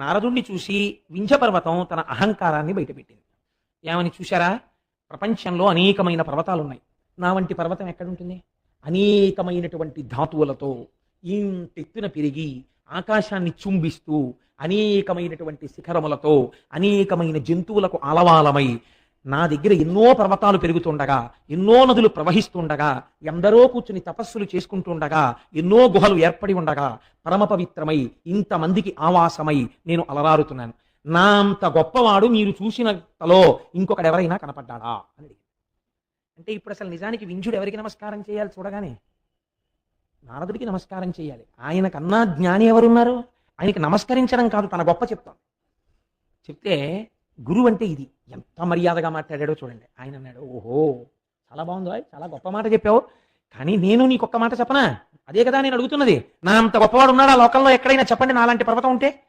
నారదుణ్ణి చూసి వింధ్యపర్వతం తన అహంకారాన్ని బయటపెట్టింది. ఏమని చూశారా? ప్రపంచంలో అనేకమైన పర్వతాలు ఉన్నాయి నా వంటి పర్వతం ఎక్కడుంటుంది? అనేకమైనటువంటి ధాతువులతో ఇంతెత్తున పెరిగి ఆకాశాన్ని చుంబిస్తూ అనేకమైనటువంటి శిఖరములతో అనేకమైన జంతువులకు ఆలవాలమై నా దగ్గర ఎన్నో పర్వతాలు పెరుగుతుండగా ఎన్నో నదులు ప్రవహిస్తుండగా ఎందరో కూర్చుని తపస్సులు చేసుకుంటుండగా ఎన్నో గుహలు ఏర్పడి ఉండగా పరమ పవిత్రమై ఇంతమందికి ఆవాసమై నేను అలరారుతున్నాను నా అంత గొప్పవాడు మీరు చూసినంతలో తలో ఇంకొకడెవరైనా కనపడ్డాడా? అని అంటే ఇప్పుడు అసలు నిజానికి వింజుడు ఎవరికి నమస్కారం చేయాలి చూడగానే? నారదుడికి నమస్కారం చేయాలి. ఆయన కన్నా జ్ఞాని ఎవరున్నారు? ఆయనకి నమస్కరించడం కాదు తన గొప్ప చెప్తాం. చెప్తే గురువు అంటే ఇది. ఎంత మర్యాదగా మాట్లాడాడో చూడండి. ఆయన అన్నాడు ఓహో చాలా బాగుంది చాలా గొప్ప మాట చెప్పావు. కానీ నేను నీకు ఒక్క మాట చెప్పనా? అదే కదా నేను అడుగుతున్నది. నా అంత గొప్పవాడు ఉన్నాడా? లోకంలో ఎక్కడైనా చెప్పండి నాలాంటి పర్వతం ఉంటే.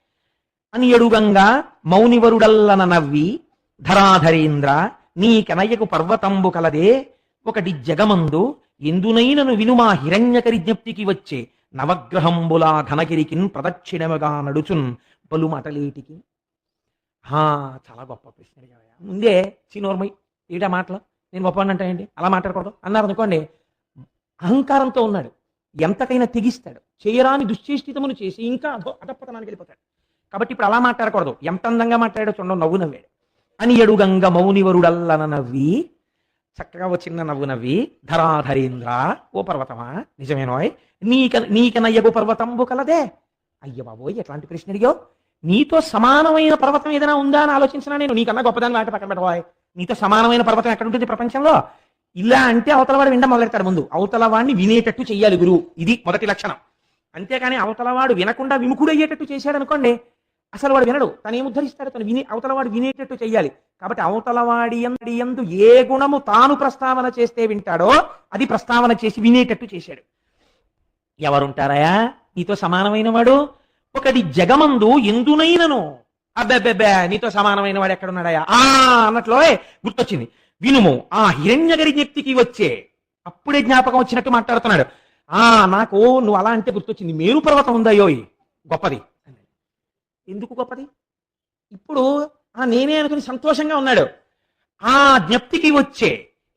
అని ఎడుగంగా మౌనివరుడల్లన నవ్వి ధరాధరేంద్ర నీ కనయ్యకు పర్వతంబు కలదే ఒకటి జగమందు ఎందునైనను వినుమా హిరణ్యకరి జ్ఞప్తికి వచ్చే నవగ్రహంబులా ఘనగిరికిన్ ప్రదక్షిణముగా నడుచున్ పలుమటలేటికి చాలా గొప్ప ప్రశ్న అడిగావయ్యా. ముందే చిన్నోర్మై ఏటా మాటలు? నేను గొప్ప అంటాయండి అలా మాట్లాడకూడదు. అన్నారు అనుకోండి అహంకారంతో ఉన్నాడు. ఎంతకైనా తెగిస్తాడు. చేయరాని దుశ్చేష్టితమును చేసి ఇంకా అధో అధపతనానికి వెళ్ళిపోతాడు. కాబట్టి ఇప్పుడు అలా మాట్లాడకూడదు. ఎంత అందంగా మాట్లాడాడో చూడండి నవ్వు నవ్వాడు. అని ఎడుగంగ మౌనివరుడల్లన నవ్వి చక్కగా ఓ చిన్న నవ్వు నవ్వి ధరాధరేంద్ర ఓ పర్వతమా? నిజమేనోయ్. నీక నీకనయ్యకు పర్వతంబు కలదే. అయ్య బాబోయ్ ఎట్లాంటి ప్రశ్న అడిగావు? నీతో సమానమైన పర్వతం ఏదైనా ఉందా అని ఆలోచించినా నేను నీకన్నా గొప్పదాన్ని వాటి పక్కన పెట్టబోయ్. నీతో సమానమైన పర్వతం ఎక్కడ ఉంటుంది ప్రపంచంలో? ఇలా అంటే అవతల వాడు వినడం మొదలెడతాడు ముందు. అవతల వాడిని వినేటట్టు చెయ్యాలి గురువు. ఇది మొదటి లక్షణం. అంతేకాని అవతల వాడు వినకుండా విముఖుడయ్యేటట్టు చేశాడు అనుకోండి అసలు వాడు వినడు. తను ఏం ఉద్ధరిస్తాడు? తను విని అవతల వాడు వినేటట్టు చెయ్యాలి. కాబట్టి అవతల వాడి ఏ గుణము తాను ప్రస్తావన చేస్తే వింటాడో అది ప్రస్తావన చేసి వినేటట్టు చేశాడు. ఎవరుంటారయా నీతో సమానమైన వాడు? ఒకటి జగమందు ఎందునైనను? అబ్బెబ్బెబ్బే నీతో సమానమైన వాడు ఎక్కడున్నాడయా ఆ అన్నట్లో గుర్తొచ్చింది. వినుము ఆ హిరణ్యగరి జ్ఞప్తికి వచ్చే. అప్పుడే జ్ఞాపకం వచ్చినట్టు మాట్లాడుతున్నాడు. ఆ నాకు నువ్వు అలా అంటే గుర్తొచ్చింది. మేరు పర్వతం ఉందయ్యోయ్ గొప్పది. ఎందుకు గొప్పది? ఇప్పుడు ఆ నేనే అనుకుని సంతోషంగా ఉన్నాడు. ఆ జ్ఞప్తికి వచ్చే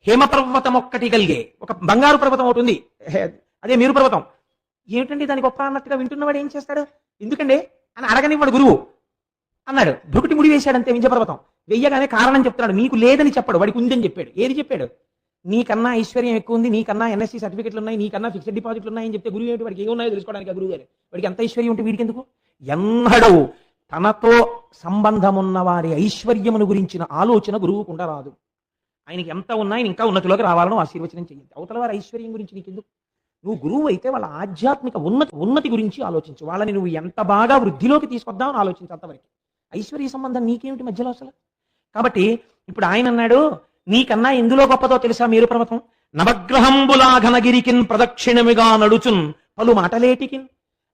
హేమ పర్వతం ఒక్కటి కలిగే. ఒక బంగారు పర్వతం ఒకటి ఉంది. అదే మేరు పర్వతం. ఏమిటండి దాని గొప్ప అన్నట్టుగా వింటున్నవాడు ఏం చేస్తాడు? ఎందుకండి? అని అడగనివ్వడు గురువు. అన్నాడు భృకుటి ముడి వేశాడంతే వింజపర్వతం. వెయ్యగానే కారణం చెప్తున్నాడు. నీకు లేదని చెప్పాడు. వాడికి ఉందని చెప్పాడు. ఏది చెప్పాడు? నీకన్నా ఐశ్వర్యం ఎక్కువ ఉంది నీకన్నా ఎన్ఎస్సీ సర్టిఫికెట్లు ఉన్నాయి నీకన్నా ఫిక్స్డ్ డిపాజిట్లు ఉన్నాయని చెప్తే గురువు ఏంటి వాడికి ఏమున్నాయో తెలుసుకోవడానికి ఆ గురువు గారు వాడికి ఎంత ఐశ్వర్యం ఉంటే వీడికి ఎందుకు? ఎన్నడూ తనతో సంబంధమున్న వారి ఐశ్వర్యమును గురించిన ఆలోచన గురువుకుండా రాదు ఆయనకి ఎంత ఉన్నా ఆయన ఇంకా ఉన్నతిలోకి రావాలని ఆశీర్వచనం చేయండి అవతల వారి ఐశ్వర్యం గురించి నీకెందుకు? నువ్వు గురువు అయితే వాళ్ళ ఆధ్యాత్మిక ఉన్నతి ఉన్నతి గురించి ఆలోచించు. వాళ్ళని నువ్వు ఎంత బాగా వృద్ధిలోకి తీసుకొద్దామని ఆలోచించు అంతవరకు. ఐశ్వర్య సంబంధం నీకేమిటి మధ్యలో అసలు? కాబట్టి ఇప్పుడు ఆయన అన్నాడు నీకన్నా ఎందులో గొప్పదో తెలుసా మీరు పర్వతం? నవగ్రహంబులాఘనగిరికిన్ ప్రదక్షిణమిగా నడుచున్ పలు మాటలేటికిన్.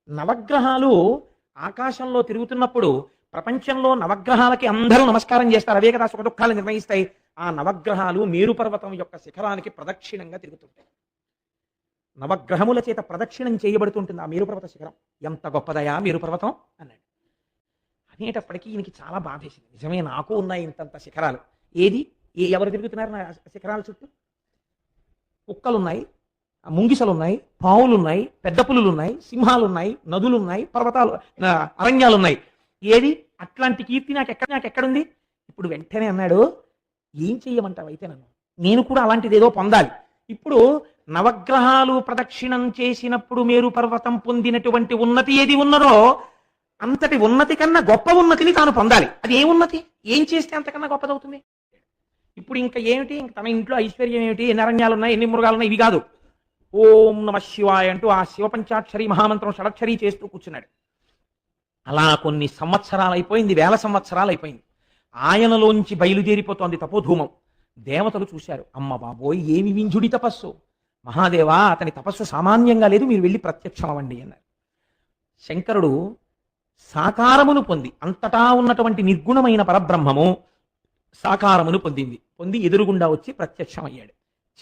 నవగ్రహాలు ఆకాశంలో తిరుగుతున్నప్పుడు ప్రపంచంలో నవగ్రహాలకి అందరూ నమస్కారం చేస్తారు. అవే కదా సుఖ దుఃఖాలు నిర్ణయిస్తాయి ఆ నవగ్రహాలు మేరు పర్వతం యొక్క శిఖరానికి ప్రదక్షిణంగా తిరుగుతుంటాయి. నవగ్రహముల చేత ప్రదక్షిణం చేయబడుతుంటుంది ఆ మేరుపర్వత శిఖరం. ఎంత గొప్పదయా మేరుపర్వతం? అన్నాడు. అనేటప్పటికీ ఈయనకి చాలా బాధేసింది. నిజమే నాకు ఉన్నాయి ఇంతంత శిఖరాలు. ఏది? ఏ ఎవరు తిరుగుతున్నారు నా శిఖరాల చుట్టూ? కుక్కలు ఉన్నాయి ముంగిసలు ఉన్నాయి పావులు ఉన్నాయి పెద్ద పులులు ఉన్నాయి నదులున్నాయి నదులు ఉన్నాయి పర్వతాలు అరణ్యాలున్నాయి. అరణ్యాలు ఉన్నాయి ఏది? అట్లాంటి కీర్తి నాకు ఎక్కడ నాకు ఎక్కడుంది? ఇప్పుడు వెంటనే అన్నాడు ఏం చెయ్యమంటావు అయితే నన్ను? నేను కూడా అలాంటిది ఏదో పొందాలి. ఇప్పుడు నవగ్రహాలు ప్రదక్షిణం చేసినప్పుడు మేరు పర్వతం పొందినటువంటి ఉన్నతి ఏది ఉన్నదో అంతటి ఉన్నతి కన్నా గొప్ప ఉన్నతిని తాను పొందాలి. అది ఏ ఉన్నతి? ఏం చేస్తే అంతకన్నా గొప్పదవుతుంది? ఇప్పుడు ఇంకా ఏమిటి? ఇంక తన ఇంట్లో ఐశ్వర్యం ఏమిటి? ఎన్ని అరణ్యాలు ఉన్నాయి? ఎన్ని మృగాలు ఉన్నాయి? ఇవి కాదు. ఓం నమ శివాయ అంటూ ఆ శివ పంచాక్షరి మహామంత్రం షడక్షరి చేస్తూ కూర్చున్నాడు. అలా కొన్ని సంవత్సరాలు అయిపోయింది వేల సంవత్సరాలు అయిపోయింది ఆయనలోంచి బయలుదేరిపోతోంది తపోధూమం. దేవతలు చూశారు. అమ్మ బాబోయ్ ఏమి వింజుడి తపస్సు? మహాదేవా అతని తపస్సు సామాన్యంగా లేదు మీరు వెళ్ళి ప్రత్యక్షం అవ్వండి అన్నారు. శంకరుడు సాకారమును పొంది అంతటా ఉన్నటువంటి నిర్గుణమైన పరబ్రహ్మము సాకారమును పొందింది. పొంది ఎదురుగుండా వచ్చి ప్రత్యక్షమయ్యాడు.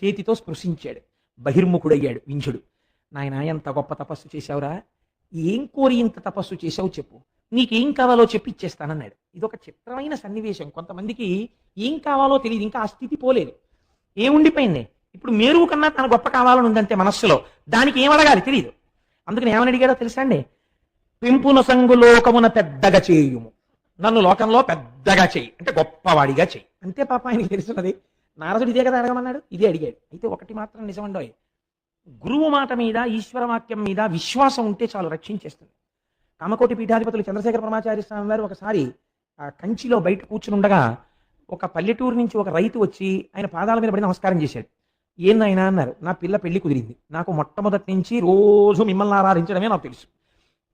చేతితో స్పృశించాడు. బహిర్ముఖుడయ్యాడు వింజుడు నాయన ఎంత గొప్ప తపస్సు చేశావురా. ఏం కోరి ఇంత తపస్సు చేశావు చెప్పు. నీకేం కావాలో చెప్పి ఇచ్చేస్తానన్నాడు ఇది ఒక చిత్రమైన సన్నివేశం. కొంతమందికి ఏం కావాలో తెలియదు ఇంకా ఆ స్థితి పోలేదు. ఏముండిపోయింది? ఇప్పుడు మేరువు కన్నా తన గొప్ప కావాలని ఉందంటే మనస్సులో దానికి ఏం అడగాలి తెలియదు అందుకని ఏమని అడిగాడో తెలుసా అండి? పెంపున సంగు లోకమున పెద్దగా చేయుము. నన్ను లోకంలో పెద్దగా చేయి. అంటే గొప్పవాడిగా చేయి. అంతే పాప ఆయనకి తెలుసున్నది. నారదుడు ఇదే కదా అడగమన్నాడు? ఇదే అడిగాడు. అయితే ఒకటి మాత్రం నిజమండోయ్. గురువు మాట మీద ఈశ్వర వాక్యం మీద విశ్వాసం ఉంటే చాలు రక్షించేస్తుంది. కామకోటి పీఠాధిపతులు చంద్రశేఖర పరమాచార్య స్వామి వారు ఒకసారి ఆ కంచిలో బయట కూర్చుని ఉండగా ఒక పల్లెటూరు నుంచి ఒక రైతు వచ్చి ఆయన పాదాల మీద పడి నమస్కారం చేశాడు. ఏందైనా అన్నారు. నా పిల్ల పెళ్ళి కుదిరింది. నాకు మొట్టమొదటి నుంచి రోజు మిమ్మల్ని ఆరాధించడమే నాకు తెలుసు.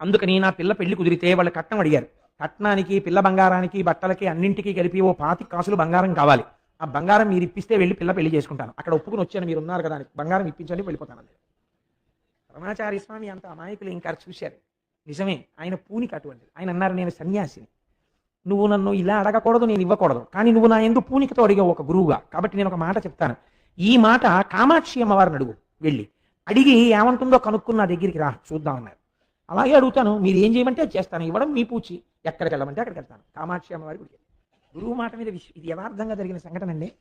అందుకని నా పిల్ల పెళ్ళి కుదిరితే వాళ్ళు కట్నం అడిగారు. కట్నానికి పిల్ల బంగారానికి బట్టలకి అన్నింటికి కలిపి ఓ పాతి కాసులు బంగారం కావాలి. ఆ బంగారం మీరు ఇప్పిస్తే వెళ్ళి పిల్ల పెళ్ళి చేసుకుంటాను. అక్కడ ఒప్పుకుని వచ్చాను మీరు ఉన్నారు కదా బంగారం ఇప్పించండి వెళ్ళిపోతాను అన్నారు. రమణాచార్య స్వామి అంత అమాయకులు ఇంకా చూశారు. నిజమే ఆయన పూనికి అటువంటిది ఆయన అన్నారు నేను సన్యాసిని. నువ్వు నన్ను ఇలా అడగకూడదు నేను ఇవ్వకూడదు. కానీ నువ్వు నా ఎందు పూనికతో అడిగావు ఒక గురువుగా. కాబట్టి నేను ఒక మాట చెప్తాను. ఈ మాట కామాక్షి అమ్మవారిని అడుగు వెళ్ళి. అడిగి ఏమంటుందో కనుక్కున్న నా దగ్గరికి రా చూద్దాం అన్నారు. అలాగే అడుగుతాను మీరు ఏం చేయమంటే అది చేస్తాను ఇవ్వడం మీ పూచి. ఎక్కడికి వెళ్ళమంటే అక్కడికి వెళ్తాను. కామాక్షి అమ్మవారి గుడికి గురువు మాట మీద విషయం ఇది యథార్థంగా జరిగిన సంఘటన అండి.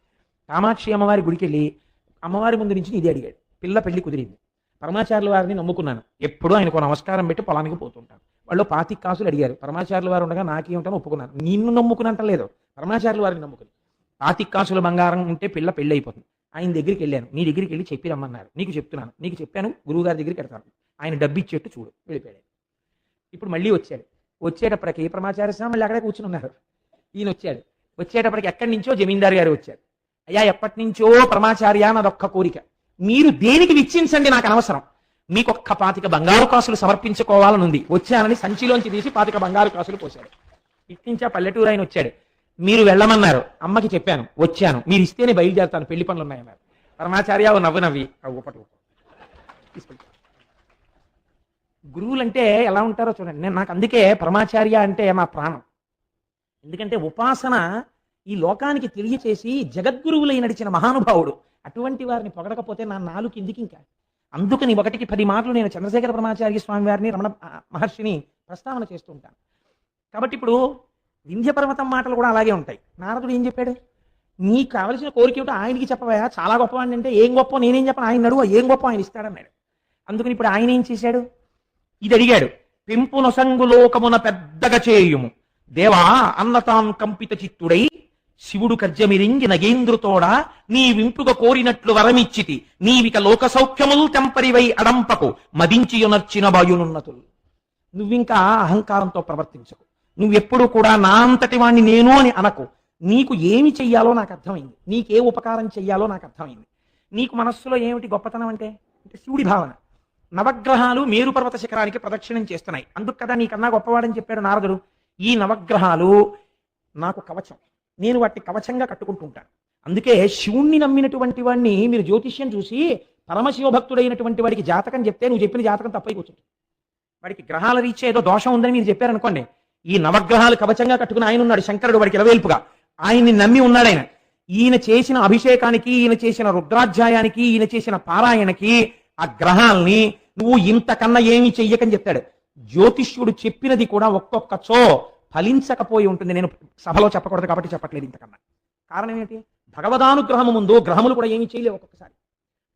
కామాక్షి అమ్మవారి గుడికి వెళ్ళి అమ్మవారి ముందు నుంచి ఇది అడిగాడు. పిల్ల పెళ్ళి కుదిరింది. పరమాచార్యుల వారిని నమ్ముకున్నాను. ఎప్పుడూ ఆయనకు నమస్కారం పెట్టి పొలానికి పోతుంటాను. వాళ్ళు పాతి కాసులు అడిగారు. పరమాచార్యుల వారు ఉండగా నాకేమిటని ఒప్పుకున్నాను. నిన్ను నమ్ముకున్నంట లేదు. పరమాచార్యుల వారిని నమ్ముకుని. పాతి కాసుల బంగారం ఉంటే పిల్ల పెళ్ళి అయిపోతుంది. ఆయన దగ్గరికి వెళ్ళాను. నీ దగ్గరికి వెళ్ళి చెప్పి రమ్మన్నారు నీకు చెప్తున్నాను. నీకు చెప్పాను. గురువుగారి దగ్గరికి వెళ్తాను. ఆయన డబ్బు ఇచ్చేట్టు చూడు. వెళ్ళిపోయాడు. ఇప్పుడు మళ్ళీ వచ్చాడు. వచ్చేటప్పటికి ఏ స్వామి మళ్ళీ అక్కడే కూర్చుని ఉన్నారు. ఈయన వచ్చాడు. వచ్చేటప్పటికి ఎక్కడి నుంచో జమీందారు గారు వచ్చారు. అయ్యా ఎప్పటి నుంచో పరమాచార్య నాదొక్క కోరిక. మీరు దేనికి విచ్చించండి నాకు అనవసరం. మీకు ఒక్క పాతిక బంగారు కాసులు సమర్పించుకోవాలని ఉంది వచ్చానని సంచిలోంచి తీసి పాతిక బంగారు కాసులు పోశాడు. ఇట్టించా పల్లెటూరు ఆయన వచ్చాడు. మీరు వెళ్ళమన్నారు. అమ్మకి చెప్పాను వచ్చాను. మీరు ఇస్తేనే బయలుదేరుతాను. పెళ్ళి పనులు ఉన్నాయన్నారు పరమాచార్య నవ్వు నవ్వి. ఆ గురువులంటే ఎలా ఉంటారో చూడండి. నేను నాకు అందుకే పరమాచార్య అంటే మా ప్రాణం. ఎందుకంటే ఉపాసన ఈ లోకానికి తెలియచేసి జగద్గురువులై నడిచిన మహానుభావుడు. అటువంటి వారిని పొగడకపోతే నా నాలుగు కిందికి ఇంకా అందుకని ఒకటికి పది మాటలు నేను చంద్రశేఖర పరమాచార్య స్వామి వారిని రమణ మహర్షిని ప్రస్తావన చేస్తూ ఉంటాను. కాబట్టి ఇప్పుడు వింధ్యపర్వతం మాటలు కూడా అలాగే ఉంటాయి. నారదుడు ఏం చెప్పాడు? నీకు కావలసిన కోరిక ఏమిటో ఆయనకి చెప్పవయా చాలా గొప్పవాడిని అంటే ఏం గొప్ప? నేనేం చెప్పను. ఆయన నడువు ఏం గొప్ప? ఆయన ఇస్తాడన్నాడు అందుకని ఇప్పుడు ఆయన ఏం చేశాడు? ఇది అడిగాడు. పెంపు నొసంగు లోకమున పెద్దగా చేయుము. దేవా అన్నతాన్ కంపిత చిత్తుడై శివుడు కర్జమిరింగి నగేంద్రుతోడా నీ వింపుగ కోరినట్లు వరమిచ్చితి. నీవిక లోక సౌఖ్యములు తెంపరివై అడంపకు. మదించియునర్చిన బాయునున్నతులు. నువ్వింకా అహంకారంతో ప్రవర్తించకు. నువ్వెప్పుడు కూడా నా అంతటి వాణ్ణి నేను అని అనకు. నీకు ఏమి చెయ్యాలో నాకు అర్థమైంది. నీకే ఉపకారం చెయ్యాలో నాకు అర్థమైంది. నీకు మనస్సులో ఏమిటి గొప్పతనం అంటే? అంటే శివుడి భావన. నవగ్రహాలు మేరు పర్వత శిఖరానికి ప్రదక్షిణం చేస్తున్నాయి. అందుకు కదా నీకన్నా గొప్పవాడని చెప్పాడు నారదుడు. ఈ నవగ్రహాలు నాకు కవచం. నేను వాటిని కవచంగా కట్టుకుంటుంటాను. అందుకే శివుణ్ణి నమ్మినటువంటి వాడిని మీరు జ్యోతిష్యం చూసి పరమశివ భక్తుడైనటువంటి వాడికి జాతకం చెప్తే నువ్వు చెప్పిన జాతకం తప్పై కూర్చుంటుంది. వాడికి గ్రహాల రీచే ఏదో దోషం ఉందని మీరు చెప్పారనుకోండి ఈ నవగ్రహాలు కవచంగా కట్టుకుని ఆయన ఉన్నాడు శంకరుడు వాడికి ఇలవేల్పుగా ఆయన్ని నమ్మి ఉన్నాడు ఆయన. ఈయన చేసిన అభిషేకానికి ఈయన చేసిన రుద్రాధ్యాయానికి ఈయన చేసిన పారాయణకి ఆ గ్రహాల్ని నువ్వు ఇంతకన్నా ఏమీ చెయ్యకని చెప్తాడు. జ్యోతిష్యుడు చెప్పినది కూడా ఒక్కొక్కచో ఫలించకపోయి ఉంటుంది. నేను సభలో చెప్పకూడదు కాబట్టి చెప్పట్లేదు ఇంతకన్నా. కారణం ఏంటి? భగవదానుగ్రహము ముందు గ్రహములు కూడా ఏమీ చేయలేవు ఒక్కొక్కసారి.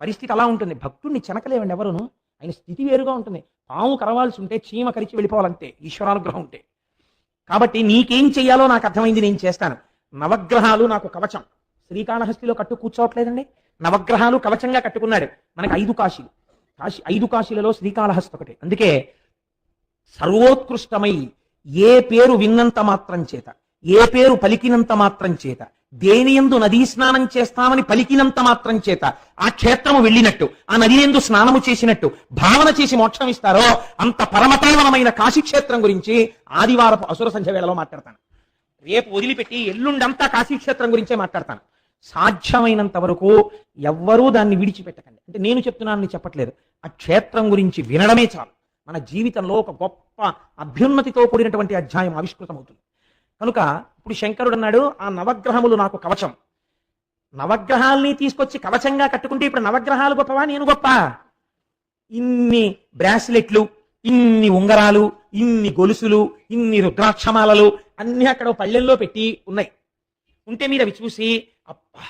పరిస్థితి అలా ఉంటుంది. భక్తుడిని చెనకలేవండి ఎవరును? ఆయన స్థితి వేరుగా ఉంటుంది. పాము కరవాల్సి ఉంటే చీమ కరిచి వెళ్ళిపోవాలంటే ఈశ్వరానుగ్రహం ఉంటే. కాబట్టి నీకేం చెయ్యాలో నాకు అర్థమైంది నేను చేస్తాను. నవగ్రహాలు నాకు కవచం. శ్రీకాళహస్తిలో కట్టు కూర్చోవట్లేదండి? నవగ్రహాలు కవచంగా కట్టుకున్నాడు. మనకి ఐదు కాశీలు. కాశీ ఐదు కాశీలలో శ్రీకాళహస్తి ఒకటి. అందుకే సర్వోత్కృష్టమై ఏ పేరు విన్నంత మాత్రం చేత. ఏ పేరు పలికినంత మాత్రం చేత. దేనియందు నదీ స్నానం చేస్తామని పలికినంత మాత్రం చేత. ఆ క్షేత్రము వెళ్ళినట్టు ఆ నది ఎందు స్నానము చేసినట్టు భావన చేసి మోక్షం ఇస్తారో అంత పరమపావనమైన కాశీక్షేత్రం గురించి ఆదివారపు అసుర సంధ్య వేళలో మాట్లాడతాను. రేపు వదిలిపెట్టి ఎల్లుండంతా కాశీక్షేత్రం గురించే మాట్లాడతాను. సాధ్యమైనంత వరకు ఎవ్వరూ దాన్ని విడిచిపెట్టకండి. అంటే నేను చెప్తున్నానని చెప్పట్లేదు. ఆ క్షేత్రం గురించి వినడమే చాలు. మన జీవితంలో ఒక గొప్ప అభ్యున్నతితో కూడినటువంటి అధ్యాయం ఆవిష్కృతమవుతుంది. కనుక ఇప్పుడు శంకరుడు అన్నాడు ఆ నవగ్రహములు నాకు కవచం. నవగ్రహాల్ని తీసుకొచ్చి కవచంగా కట్టుకుంటే ఇప్పుడు నవగ్రహాలు గొప్పవా? నేను గొప్ప. ఇన్ని బ్రాస్లెట్లు ఇన్ని ఉంగరాలు ఇన్ని గొలుసులు ఇన్ని రుద్రాక్షమాలలు అన్ని అక్కడ పల్లెల్లో పళ్ళెల్లో పెట్టి ఉన్నాయి. ఉంటే మీరు అవి చూసి అబ్బా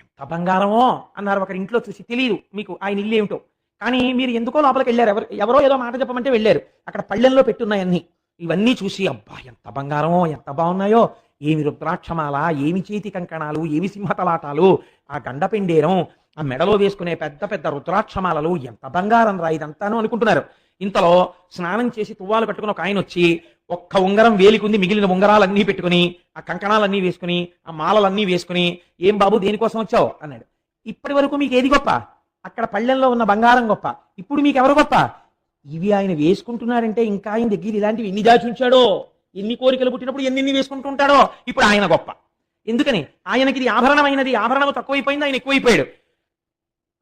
ఎంత బంగారమో అన్నారు ఒకరి ఇంట్లో చూసి. తెలియదు మీకు ఆయన ఇల్లు ఏమిటో కానీ మీరు ఎందుకో లోపలికి వెళ్ళారు. ఎవరు ఎవరో ఏదో మాట చెప్పమంటే వెళ్ళారు. అక్కడ పల్లెల్లో పెట్టున్నాయన్నీ ఇవన్నీ చూసి అబ్బా ఎంత బంగారమో ఎంత బాగున్నాయో ఏమి రుద్రాక్షమాల ఏమి చేతి కంకణాలు ఏమి సింహతలాటాలు ఆ గండపిండేరం ఆ మెడలో వేసుకునే పెద్ద పెద్ద రుద్రాక్షమాలలు ఎంత బంగారం రా ఇదంతాను అనుకుంటున్నారు. ఇంతలో స్నానం చేసి తువ్వాలు కట్టుకుని ఒక ఆయన వచ్చి ఒక్క ఉంగరం వేలికుంది మిగిలిన ఉంగరాలన్నీ పెట్టుకుని ఆ కంకణాలన్నీ వేసుకుని ఆ మాలలన్నీ వేసుకుని ఏం బాబు దేనికోసం వచ్చావు? అన్నాడు. ఇప్పటి వరకు మీకు ఏది గొప్ప? అక్కడ పళ్ళెంలో ఉన్న బంగారం గొప్ప. ఇప్పుడు మీకు ఎవరు గొప్ప? ఇవి ఆయన వేసుకుంటున్నారంటే ఇంకా ఆయన దగ్గర ఇలాంటివి ఎన్ని దాచి ఉంచాడో? ఎన్ని కోరికలు పుట్టినప్పుడు ఎన్ని వేసుకుంటుంటాడో ఇప్పుడు ఆయన గొప్ప. ఎందుకని? ఆయనకి ఇది ఆభరణమైనది. ఆభరణము తక్కువైపోయింది ఆయన ఎక్కువైపోయాడు.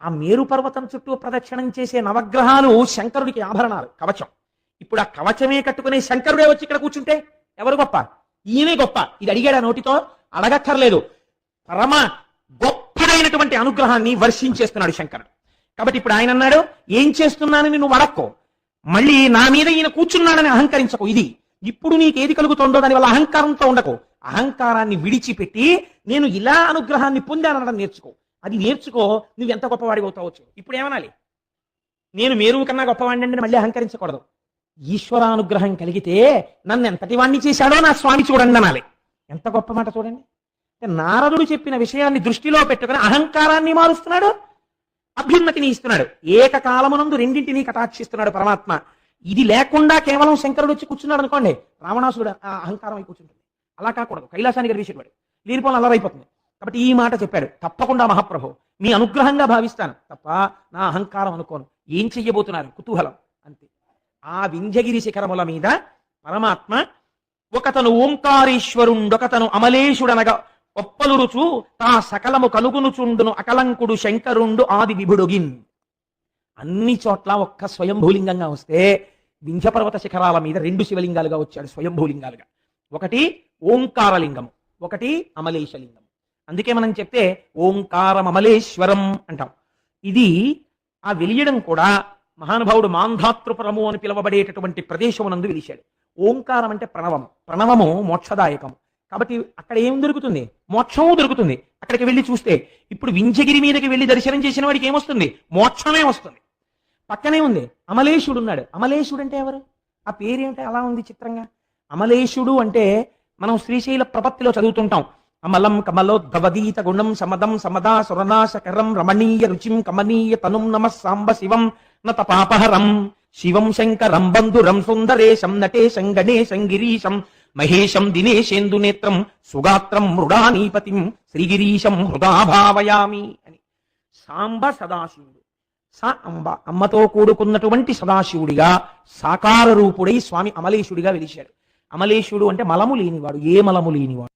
ఆ మేరు పర్వతం చుట్టూ ప్రదక్షిణం చేసే నవగ్రహాలు శంకరుడికి ఆభరణాలు కవచం. ఇప్పుడు ఆ కవచమే కట్టుకునే శంకరుడే వచ్చి ఇక్కడ కూర్చుంటే ఎవరు గొప్ప? ఈయనే గొప్ప. ఇది అడిగాడు ఆ నోటితో అడగక్కర్లేదు. పరమ గొప్పదైనటువంటి అనుగ్రహాన్ని వర్షించేస్తున్నాడు శంకరుడు. కాబట్టి ఇప్పుడు ఆయన అన్నాడు ఏం చేస్తున్నానని నువ్వు అడక్కో. మళ్ళీ నా మీద ఈయన కూర్చున్నాడని అహంకరించకు. ఇది ఇప్పుడు నీకేది కలుగుతుందో దానివల్ల అహంకారంతో ఉండకు. అహంకారాన్ని విడిచిపెట్టి నేను ఇలా అనుగ్రహాన్ని పొందానడం నేర్చుకో. అది నేర్చుకో నువ్వు ఎంత గొప్పవాడి అవుతావచ్చు ఇప్పుడు ఏమనాలి? నేను మేరు కన్నా గొప్పవాడిని అంటే మళ్ళీ అహంకరించకూడదు. ఈశ్వరానుగ్రహం కలిగితే నన్ను ఎంతటి వాణ్ణి చేశాడో నా స్వామి చూడండి అనాలి. ఎంత గొప్ప మాట చూడండి. నారదుడు చెప్పిన విషయాన్ని దృష్టిలో పెట్టుకుని అహంకారాన్ని మారుస్తున్నాడు. అభ్యున్నతిని ఇస్తున్నాడు. ఏకకాలమునందు రెండింటినీ కటాక్షిస్తున్నాడు పరమాత్మ. ఇది లేకుండా కేవలం శంకరుడు వచ్చి కూర్చున్నాడు అనుకోండి రావణాసుడు ఆ అహంకారం అయి కూర్చుంటుంది. అలా కాకూడదు. కైలాసానికి గడిచేవాడు లేనిపోయిన అల్లరైపోతుంది కాబట్టి ఈ మాట చెప్పాడు. తప్పకుండా మహాప్రభు మీ అనుగ్రహంగా భావిస్తాను. తప్ప నా అహంకారం అనుకోను. ఏం చెయ్యబోతున్నారు? కుతూహలం. అంతే. ఆ వింధ్యగిరి శిఖరముల మీద పరమాత్మ ఒకతను ఓంకారేశ్వరుండొకతను అమలేశుడనగా ఒప్పలురుచు తా సకలము కలుగునుచుండును అకలంకుడు శంకరుండు ఆది విభుడుగిన్. అన్ని చోట్ల ఒక్క స్వయంభూలింగంగా వస్తే వింధ్యపర్వత శిఖరాల మీద రెండు శివలింగాలుగా వచ్చాడు స్వయంభూలింగాలుగా. ఒకటి ఓంకారలింగం ఒకటి అమలేశలింగం అందుకే మనం చెప్తే ఓంకారం అమలేశ్వరం అంటాం. ఇది ఆ వెలియడం కూడా మహానుభావుడు మాంధాతృపురము అని పిలువబడేటటువంటి ప్రదేశమునందు వెలిశాడు. ఓంకారం అంటే ప్రణవం ప్రణవము మోక్షదాయకం కాబట్టి అక్కడ ఏం దొరుకుతుంది? మోక్షము దొరుకుతుంది. అక్కడికి వెళ్ళి చూస్తే ఇప్పుడు వింజగిరి మీదకి వెళ్ళి దర్శనం చేసిన వాడికి ఏమొస్తుంది మోక్షమే వస్తుంది. పక్కనే ఉంది. అమలేశుడు ఉన్నాడు. అమలేశుడు అంటే ఎవరు? ఆ పేరేమిటి? అలా ఉంది చిత్రంగా. అమలేశుడు అంటే మనం శ్రీశైల ప్రపత్తిలో చదువుతుంటాం. అమలం కమలోద్భవదీత గుణం సమదం సమదా సురనాశకరం రమణీయ రుచిం కమనీయ తనుం నమ సాంబ శివం నత పాపహరం శివం శంకరం బంధురం సుందరేశం నటేశం గణేశం గిరీశం మహేశం దినేశేందు నేత్రం సుగాత్రం మృడానీపతిం శ్రీగిరీశం హృదా భావయామి అని. సాంబ సదాశివుడు. సా అంబ అమ్మతో కూడుకున్నటువంటి సదాశివుడిగా సాకార రూపుడై స్వామి అమలేశుడిగా వెలిశాడు. అమలేశుడు అంటే మలము లేనివాడు ఏ మలము లేనివాడు?